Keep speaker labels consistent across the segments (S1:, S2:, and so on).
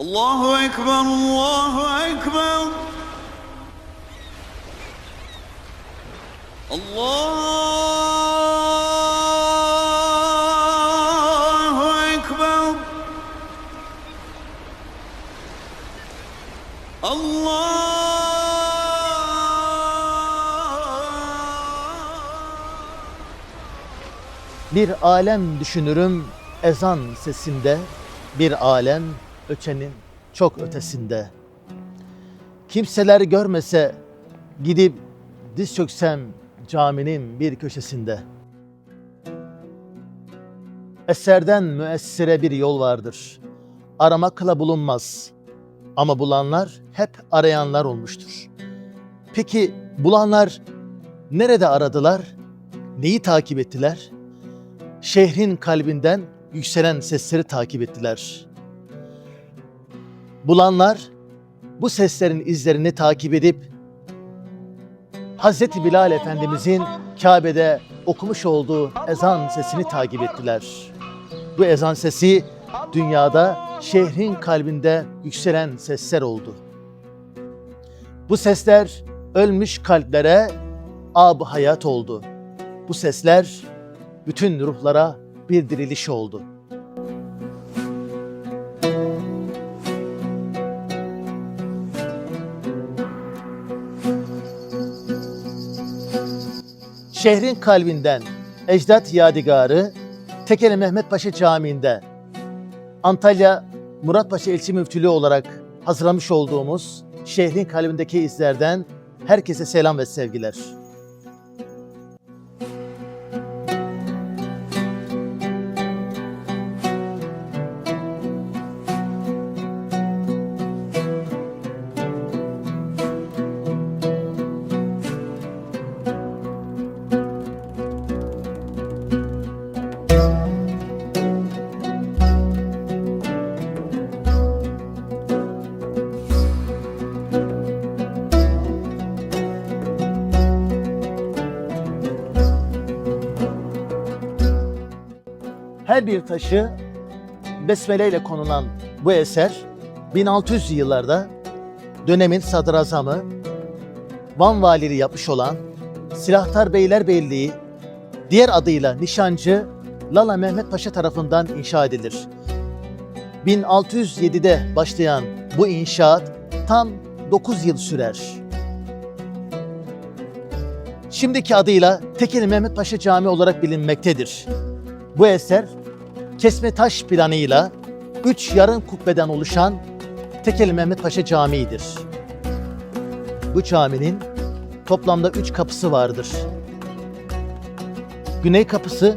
S1: Allahu Ekber, Allahu Ekber. Allahu Ekber. Allah.
S2: Bir alem düşünürüm ezan sesinde, bir alem ötenin çok ötesinde. Kimseler görmese gidip diz çöksem caminin bir köşesinde. Eserden müessire bir yol vardır. Aramakla bulunmaz. Ama bulanlar hep arayanlar olmuştur. Peki bulanlar nerede aradılar? Neyi takip ettiler? şehrin kalbinden yükselen sesleri takip ettiler. Bulanlar bu seslerin izlerini takip edip Hazreti Bilal Efendimizin Kabe'de okumuş olduğu ezan sesini takip ettiler. Bu ezan sesi dünyada şehrin kalbinde yükselen sesler oldu. Bu sesler ölmüş kalplere ab hayat oldu. Bu sesler bütün ruhlara bir diriliş oldu. Şehrin kalbinden ecdat yadigarı Tekele Mehmet Paşa Camii'nde Antalya Muratpaşa Elçi Müftülüğü olarak hazırlamış olduğumuz şehrin kalbindeki izlerden herkese selam ve sevgiler. Her bir taşı besmele ile konulan bu eser 1600 yıllarda dönemin sadrazamı Van valiliği yapmış olan Silahtar Beylerbeyliği diğer adıyla Nişancı Lala Mehmet Paşa tarafından inşa edilir. 1607'de başlayan bu inşaat tam 9 yıl sürer. Şimdiki adıyla Tekeli Mehmet Paşa Camii olarak bilinmektedir. Bu eser kesme taş planıyla üç yarım kubbeden oluşan Tekeli Mehmet Paşa Camii'dir. Bu caminin toplamda üç kapısı vardır. Güney kapısı,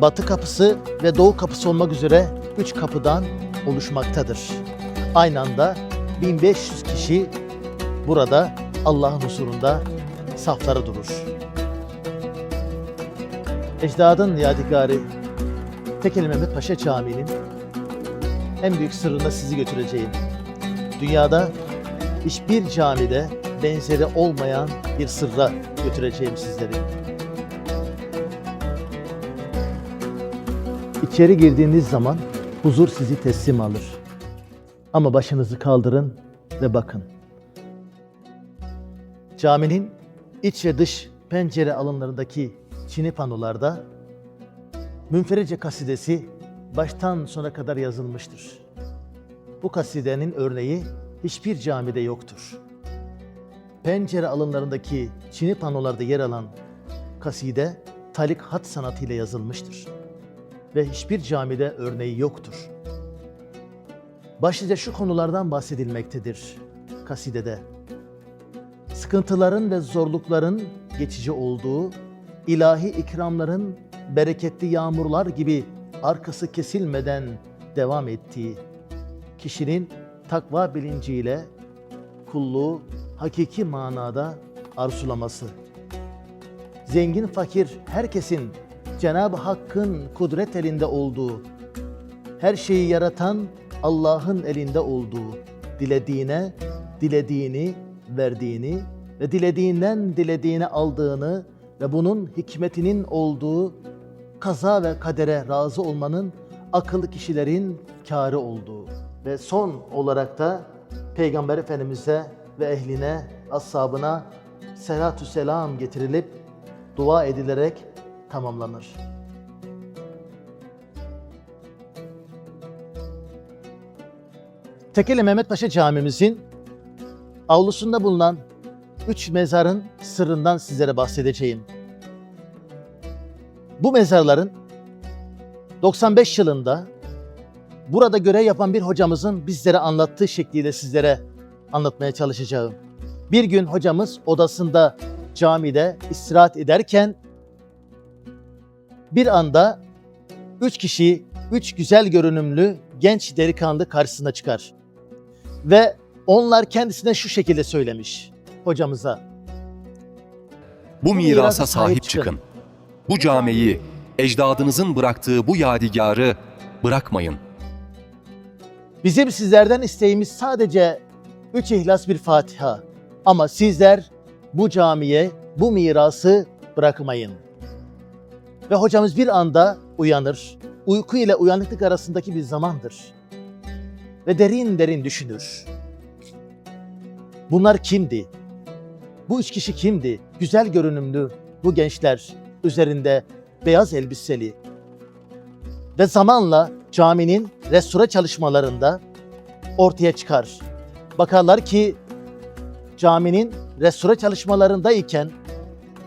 S2: batı kapısı ve doğu kapısı olmak üzere üç kapıdan oluşmaktadır. Aynı anda 1500 kişi burada Allah'ın huzurunda saflara durur. Ecdadın yadigarı Tekeli Mehmet Paşa Camii'nin en büyük sırrına sizi götüreceğim. Dünyada hiçbir camide benzeri olmayan bir sırra götüreceğim sizleri. İçeri girdiğiniz zaman huzur sizi teslim alır. Ama başınızı kaldırın ve bakın. Caminin iç ve dış pencere alanlarındaki çini panolarda Münferice kasidesi baştan sona kadar yazılmıştır. Bu kasidenin örneği hiçbir camide yoktur. Pencere alınlarındaki çini panolarda yer alan kaside talik hat sanatıyla yazılmıştır. Ve hiçbir camide örneği yoktur. Başlıca şu konulardan bahsedilmektedir kasidede. Sıkıntıların ve zorlukların geçici olduğu, ilahi ikramların bereketli yağmurlar gibi arkası kesilmeden devam ettiği, kişinin takva bilinciyle kulluğu hakiki manada arzulaması. Zengin fakir herkesin Cenab-ı Hakk'ın kudret elinde olduğu, her şeyi yaratan Allah'ın elinde olduğu, dilediğine dilediğini verdiğini ve dilediğinden dilediğini aldığını ve bunun hikmetinin olduğu kaza ve kadere razı olmanın akıllı kişilerin kârı olduğu ve son olarak da Peygamber Efendimiz'e ve ehline, ashabına selatü selam getirilip dua edilerek tamamlanır. Tekeli Mehmet Paşa Camimizin avlusunda bulunan üç mezarın sırrından sizlere bahsedeceğim. Bu mezarların 95 yılında burada görev yapan bir hocamızın bizlere anlattığı şekliyle sizlere anlatmaya çalışacağım. Bir gün hocamız odasında camide istirahat ederken bir anda üç kişi, üç güzel görünümlü genç delikanlı karşısına çıkar. Ve onlar kendisine şu şekilde söylemiş hocamıza.
S3: Bu
S2: mirasa sahip çıkın.
S3: Bu camiyi, ecdadınızın bıraktığı bu yadigarı bırakmayın.
S2: Bizim sizlerden isteğimiz sadece üç ihlas bir Fatiha. Ama sizler bu camiye, bu mirası bırakmayın. Ve hocamız bir anda uyanır. Uyku ile uyanıklık arasındaki bir zamandır. Ve derin derin düşünür. Bunlar kimdi? Bu üç kişi kimdi? Güzel görünümlü bu gençler üzerinde beyaz elbiseli, ve zamanla caminin restore çalışmalarında ortaya çıkar. Bakarlar ki caminin restore çalışmalarındayken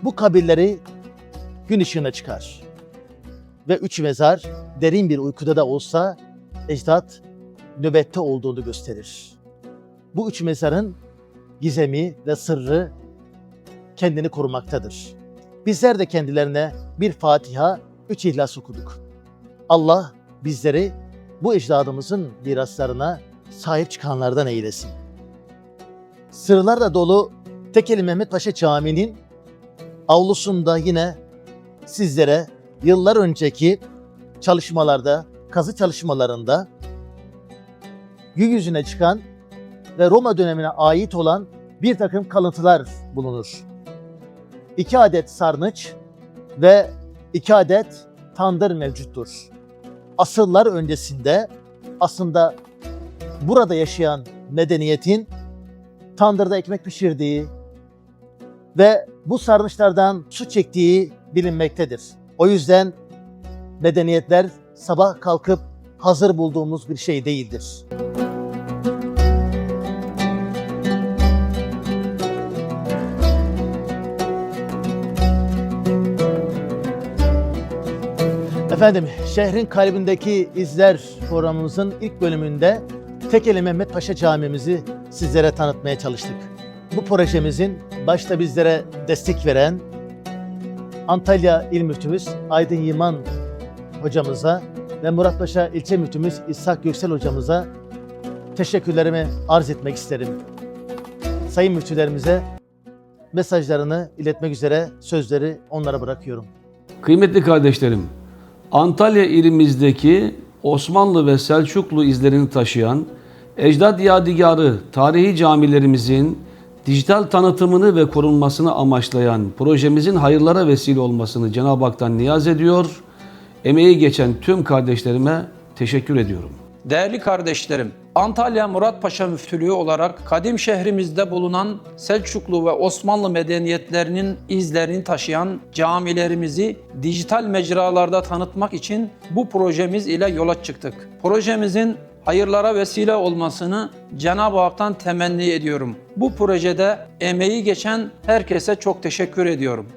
S2: bu kabirleri gün ışığına çıkar. Ve üç mezar derin bir uykuda da olsa ecdat nöbette olduğunu gösterir. Bu üç mezarın gizemi ve sırrı kendini korumaktadır. Bizler de kendilerine bir Fatiha, üç İhlas okuduk. Allah bizleri bu ecdadımızın miraslarına sahip çıkanlardan eylesin. Sırlarla dolu Tekeli Mehmet Paşa Camii'nin avlusunda yine sizlere yıllar önceki çalışmalarda, kazı çalışmalarında yüzüne çıkan ve Roma dönemine ait olan bir takım kalıntılar bulunur. İki adet sarnıç ve iki adet tandır mevcuttur. Asırlar öncesinde aslında burada yaşayan medeniyetin tandırda ekmek pişirdiği ve bu sarnıçlardan su çektiği bilinmektedir. O yüzden medeniyetler sabah kalkıp hazır bulduğumuz bir şey değildir. Efendim, şehrin kalbindeki izler programımızın ilk bölümünde Tekeli Mehmet Paşa Camimizi sizlere tanıtmaya çalıştık. Bu projemizin başta bizlere destek veren Antalya İl Müftümüz Aydın Yıman hocamıza ve Muratpaşa İlçe Müftümüz İshak Göksel hocamıza teşekkürlerimi arz etmek isterim. Sayın müftülerimize mesajlarını iletmek üzere sözleri onlara bırakıyorum.
S4: Kıymetli kardeşlerim, Antalya ilimizdeki Osmanlı ve Selçuklu izlerini taşıyan Ecdad Yadigarı tarihi camilerimizin dijital tanıtımını ve korunmasını amaçlayan projemizin hayırlara vesile olmasını Cenab-ı Hak'tan niyaz ediyor. Emeği geçen tüm kardeşlerime teşekkür ediyorum.
S5: Değerli kardeşlerim, Antalya Muratpaşa Müftülüğü olarak kadim şehrimizde bulunan Selçuklu ve Osmanlı medeniyetlerinin izlerini taşıyan camilerimizi dijital mecralarda tanıtmak için bu projemiz ile yola çıktık. Projemizin hayırlara vesile olmasını Cenab-ı Hak'tan temenni ediyorum. Bu projede emeği geçen herkese çok teşekkür ediyorum.